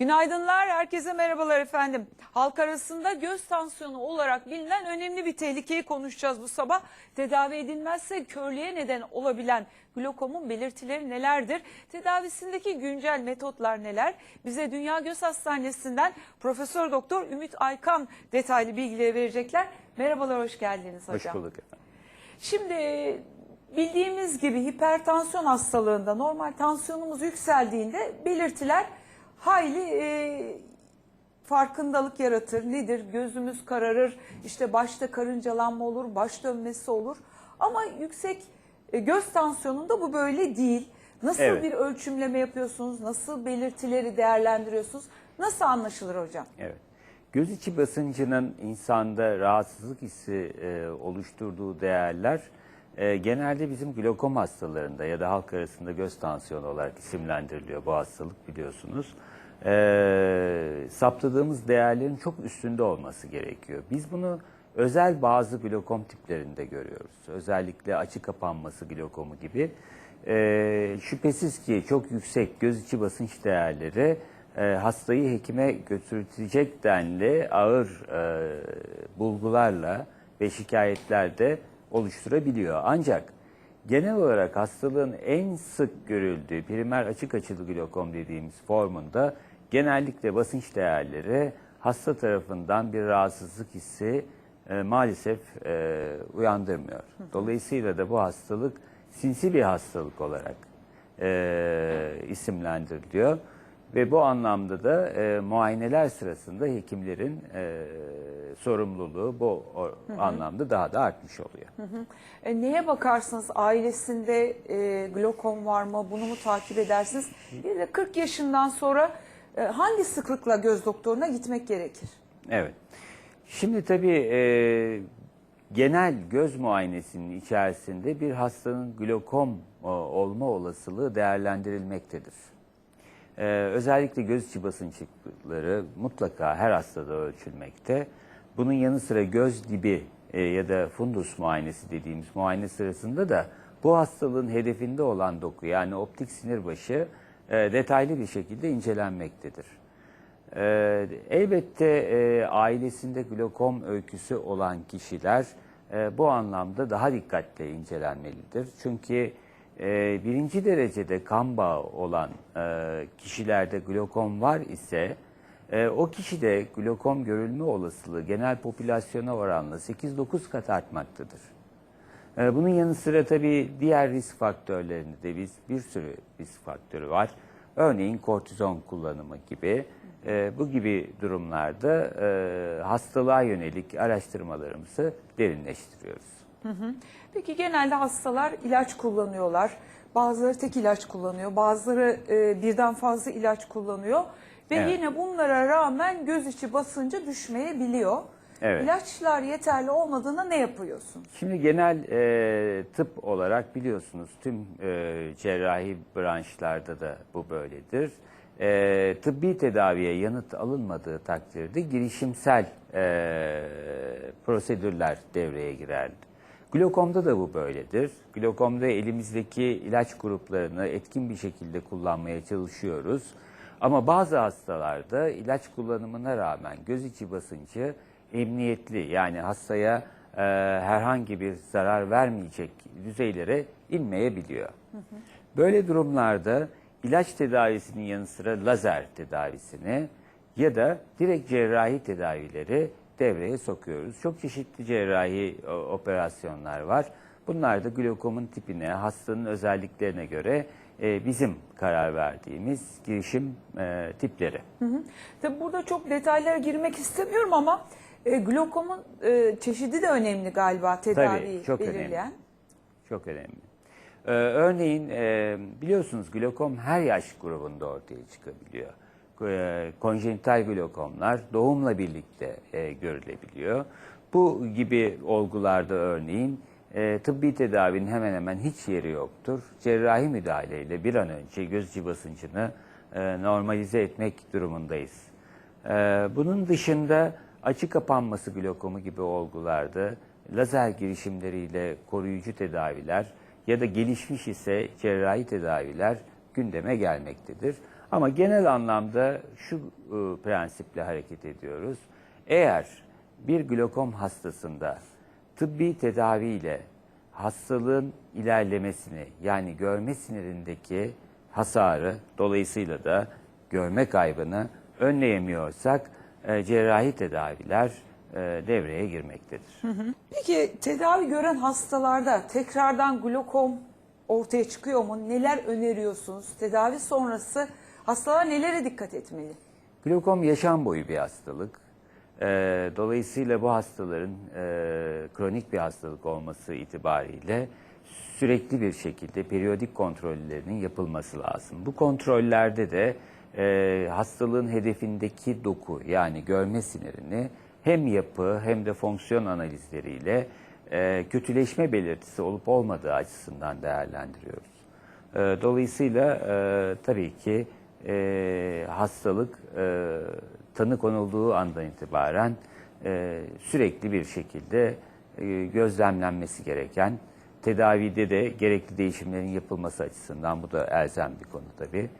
Günaydınlar, herkese merhabalar efendim. Halk arasında göz tansiyonu olarak bilinen önemli bir tehlikeyi konuşacağız bu sabah. Tedavi edilmezse körlüğe neden olabilen glokomun belirtileri nelerdir? Tedavisindeki güncel metotlar neler? Bize Dünya Göz Hastanesi'nden Profesör Doktor Ümit Aykan detaylı bilgileri verecekler. Merhabalar, hoş geldiniz Hoş hocam. bulduk efendim. Şimdi bildiğimiz gibi hipertansiyon hastalığında normal tansiyonumuz yükseldiğinde belirtiler hayli e, farkındalık yaratır. Nedir? Gözümüz kararır, işte başta karıncalanma olur, baş dönmesi olur. Ama yüksek e, göz tansiyonunda bu böyle değil. Nasıl Evet. bir ölçümleme yapıyorsunuz? Nasıl belirtileri değerlendiriyorsunuz? Nasıl anlaşılır hocam? Evet. Göz içi basıncının insanda rahatsızlık hissi e, oluşturduğu değerler e, genelde bizim glokom hastalarında ya da halk arasında göz tansiyonu olarak isimlendiriliyor bu hastalık biliyorsunuz. E, saptadığımız değerlerin çok üstünde olması gerekiyor. Biz bunu özel bazı glokom tiplerinde görüyoruz. Özellikle açı kapanması glokomu gibi. E, şüphesiz ki çok yüksek göz içi basınç değerleri e, hastayı hekime götürecek denli ağır e, bulgularla ve şikayetlerde oluşturabiliyor. Ancak genel olarak hastalığın en sık görüldüğü primer açık açılı glokom dediğimiz formunda genellikle basınç değerleri hasta tarafından bir rahatsızlık hissi e, maalesef e, uyandırmıyor. Dolayısıyla da bu hastalık sinsi bir hastalık olarak e, isimlendiriliyor. Ve bu anlamda da e, muayeneler sırasında hekimlerin e, sorumluluğu bu o, anlamda daha da artmış oluyor. E, neye bakarsınız? Ailesinde e, glokom var mı? Bunu mu takip edersiniz? Bir de 40 yaşından sonra e, hangi sıklıkla göz doktoruna gitmek gerekir? Evet. Şimdi tabii e, genel göz muayenesinin içerisinde bir hastanın glokom e, olma olasılığı değerlendirilmektedir. E, özellikle göz içi basınçları mutlaka her hastada ölçülmekte. Bunun yanı sıra göz dibi e, ya da fundus muayenesi dediğimiz muayene sırasında da bu hastalığın hedefinde olan doku yani optik sinir başı e, detaylı bir şekilde incelenmektedir. Ee, elbette e, ailesinde glokom öyküsü olan kişiler e, bu anlamda daha dikkatle incelenmelidir. Çünkü e, birinci derecede kan bağı olan e, kişilerde glokom var ise e, o kişide glokom görülme olasılığı genel popülasyona oranla 8-9 kat artmaktadır. Ee, Bunun yanı sıra tabii diğer risk faktörlerinde de biz bir sürü risk faktörü var. Örneğin kortizon kullanımı gibi. Ee, bu gibi durumlarda e, hastalığa yönelik araştırmalarımızı derinleştiriyoruz. Peki genelde hastalar ilaç kullanıyorlar. Bazıları tek ilaç kullanıyor, bazıları e, birden fazla ilaç kullanıyor. Ve Evet. yine bunlara rağmen göz içi basıncı düşmeyebiliyor. Evet. İlaçlar yeterli olmadığında ne yapıyorsun? Şimdi genel e, tıp olarak biliyorsunuz tüm e, cerrahi branşlarda da bu böyledir. E, tıbbi tedaviye yanıt alınmadığı takdirde girişimsel e, prosedürler devreye girer. Glokomda da bu böyledir. Glokomda elimizdeki ilaç gruplarını etkin bir şekilde kullanmaya çalışıyoruz. Ama bazı hastalarda ilaç kullanımına rağmen göz içi basıncı emniyetli yani hastaya e, herhangi bir zarar vermeyecek düzeylere inmeyebiliyor. Böyle durumlarda ilaç tedavisinin yanı sıra lazer tedavisini ya da direkt cerrahi tedavileri devreye sokuyoruz. Çok çeşitli cerrahi o, operasyonlar var. Bunlar da glokomun tipine, hastanın özelliklerine göre e, bizim karar verdiğimiz girişim e, tipleri. Tabii burada çok detaylara girmek istemiyorum ama e, glokomun e, çeşidi de önemli galiba tedaviyi çok belirleyen. önemli. Çok önemli. Ee, örneğin e, biliyorsunuz glokom her yaş grubunda ortaya çıkabiliyor. E, konjenital glokomlar doğumla birlikte e, görülebiliyor. Bu gibi olgularda örneğin e, tıbbi tedavinin hemen hemen hiç yeri yoktur. Cerrahi müdahaleyle bir an önce göz içi basıncını e, normalize etmek durumundayız. Ee, bunun dışında açı kapanması glokomu gibi olgularda lazer girişimleriyle koruyucu tedaviler ya da gelişmiş ise cerrahi tedaviler gündeme gelmektedir. Ama genel anlamda şu e, prensiple hareket ediyoruz. Eğer bir glokom hastasında tıbbi tedaviyle hastalığın ilerlemesini yani görme sinirindeki hasarı dolayısıyla da görme kaybını önleyemiyorsak e, cerrahi tedaviler e, devreye girmektedir. Peki tedavi gören hastalarda tekrardan glokom ortaya çıkıyor mu? Neler öneriyorsunuz? Tedavi sonrası hastalar nelere dikkat etmeli? Glokom yaşam boyu bir hastalık. Ee, dolayısıyla bu hastaların e, kronik bir hastalık olması itibariyle sürekli bir şekilde periyodik kontrollerinin yapılması lazım. Bu kontrollerde de e, hastalığın hedefindeki doku yani görme sinirini hem yapı hem de fonksiyon analizleriyle e, kötüleşme belirtisi olup olmadığı açısından değerlendiriyoruz. E, Dolayısıyla e, tabii ki e, hastalık e, tanı konulduğu andan itibaren e, sürekli bir şekilde e, gözlemlenmesi gereken, tedavide de gerekli değişimlerin yapılması açısından bu da elzem bir konu tabii,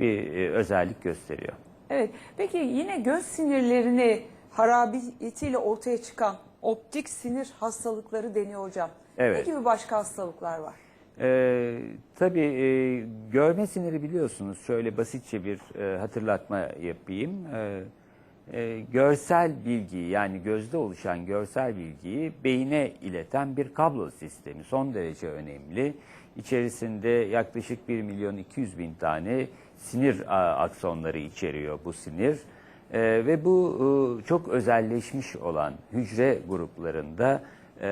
bir e, özellik gösteriyor. Evet. Peki yine göz sinirlerini harabiyetiyle ortaya çıkan optik sinir hastalıkları deniyor hocam. Evet. Ne gibi başka hastalıklar var? Ee, tabii e, görme siniri biliyorsunuz. Şöyle basitçe bir e, hatırlatma yapayım. Ee, e, görsel bilgiyi yani gözde oluşan görsel bilgiyi beyne ileten bir kablo sistemi son derece önemli. İçerisinde yaklaşık 1 milyon 200 bin tane sinir aksonları içeriyor bu sinir. Ee, ve bu e, çok özelleşmiş olan hücre gruplarında e,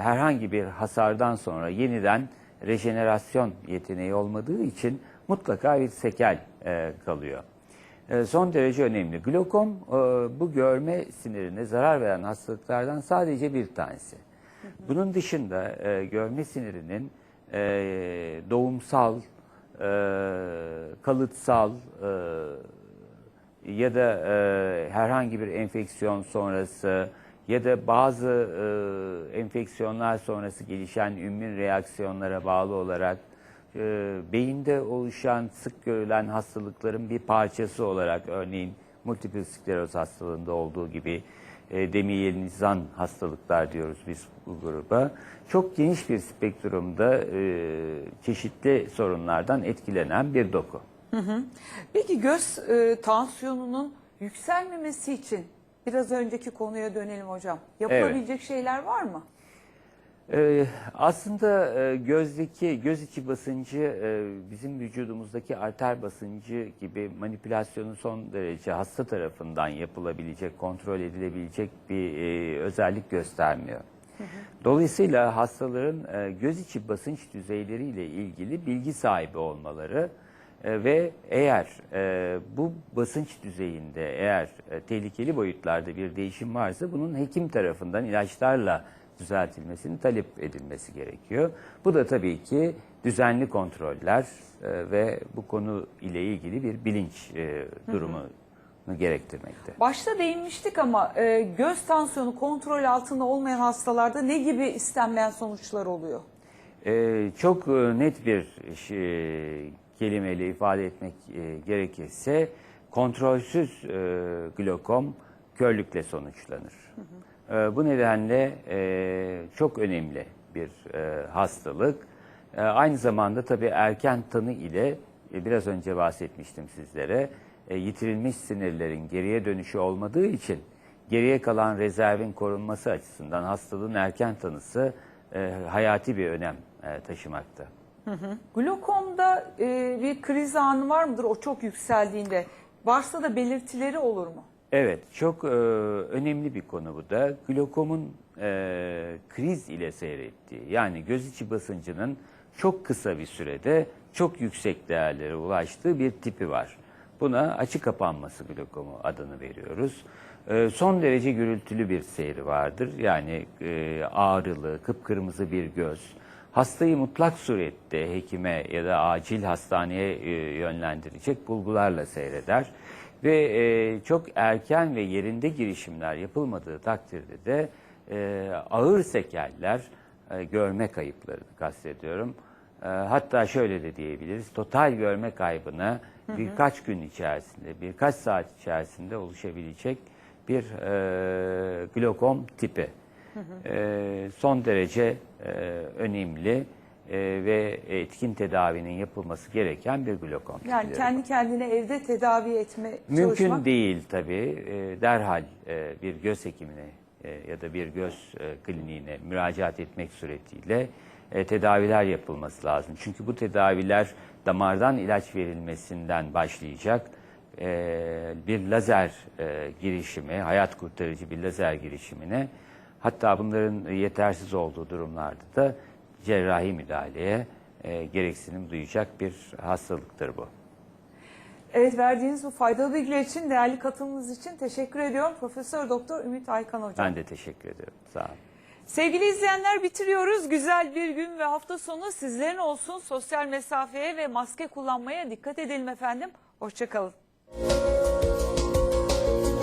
herhangi bir hasardan sonra yeniden rejenerasyon yeteneği olmadığı için mutlaka bir sekel e, kalıyor. E, son derece önemli. Glokom e, bu görme sinirine zarar veren hastalıklardan sadece bir tanesi. Bunun dışında e, görme sinirinin e, doğumsal, e, kalıtsal e, ya da e, herhangi bir enfeksiyon sonrası ya da bazı e, enfeksiyonlar sonrası gelişen ümmün reaksiyonlara bağlı olarak e, beyinde oluşan sık görülen hastalıkların bir parçası olarak örneğin multiple skleroz hastalığında olduğu gibi e, demiyelizan hastalıklar diyoruz biz bu gruba. Çok geniş bir spektrumda e, çeşitli sorunlardan etkilenen bir doku. Peki göz e, tansiyonunun yükselmemesi için biraz önceki konuya dönelim hocam. Yapılabilecek şeyler var mı? Ee, aslında e, gözdeki göz içi basıncı e, bizim vücudumuzdaki arter basıncı gibi manipülasyonun son derece hasta tarafından yapılabilecek, kontrol edilebilecek bir e, özellik göstermiyor. Dolayısıyla hastaların e, göz içi basınç düzeyleriyle ilgili bilgi sahibi olmaları e, ve eğer e, bu basınç düzeyinde eğer e, tehlikeli boyutlarda bir değişim varsa bunun hekim tarafından ilaçlarla düzeltilmesini talep edilmesi gerekiyor. Bu da tabii ki düzenli kontroller e, ve bu konu ile ilgili bir bilinç e, durumunu gerektirmekte. Başta değinmiştik ama e, göz tansiyonu kontrol altında olmayan hastalarda ne gibi istenmeyen sonuçlar oluyor? Ee, çok e, net bir şey, kelimeyle ifade etmek e, gerekirse kontrolsüz e, glokom körlükle sonuçlanır. E, bu nedenle e, çok önemli bir e, hastalık. E, aynı zamanda tabii erken tanı ile e, biraz önce bahsetmiştim sizlere e, yitirilmiş sinirlerin geriye dönüşü olmadığı için geriye kalan rezervin korunması açısından hastalığın erken tanısı e, hayati bir önem e, taşımakta. Glokomda e, bir kriz anı var mıdır o çok yükseldiğinde? Varsa da belirtileri olur mu? Evet, çok e, önemli bir konu bu da. Glokomun e, kriz ile seyrettiği, yani göz içi basıncının çok kısa bir sürede çok yüksek değerlere ulaştığı bir tipi var. Buna açık kapanması glokomu adını veriyoruz. E, son derece gürültülü bir seyri vardır. Yani e, ağrılı, kıpkırmızı bir göz. Hastayı mutlak surette hekime ya da acil hastaneye e, yönlendirecek bulgularla seyreder. Ve e, çok erken ve yerinde girişimler yapılmadığı takdirde de e, ağır sekeller, görme kayıplarını kastediyorum, hatta şöyle de diyebiliriz, total görme kaybına birkaç gün içerisinde, birkaç saat içerisinde oluşabilecek bir e, glokom tipi. E, son derece e, önemli e, ve etkin tedavinin yapılması gereken bir glokom Yani kendi kendine evde tedavi etme Mümkün çalışmak. değil tabii. E, derhal e, bir göz hekimine e, ya da bir göz e, kliniğine müracaat etmek suretiyle e, tedaviler yapılması lazım. Çünkü bu tedaviler damardan ilaç verilmesinden başlayacak e, bir lazer e, girişimi, hayat kurtarıcı bir lazer girişimine hatta bunların yetersiz olduğu durumlarda da cerrahi müdahaleye e, gereksinim duyacak bir hastalıktır bu. Evet verdiğiniz bu faydalı bilgiler için, değerli katılımınız için teşekkür ediyorum. Profesör Doktor Ümit Aykan Hocam. Ben de teşekkür ederim. Sağ olun. Sevgili izleyenler bitiriyoruz. Güzel bir gün ve hafta sonu sizlerin olsun. Sosyal mesafeye ve maske kullanmaya dikkat edelim efendim. Hoşçakalın.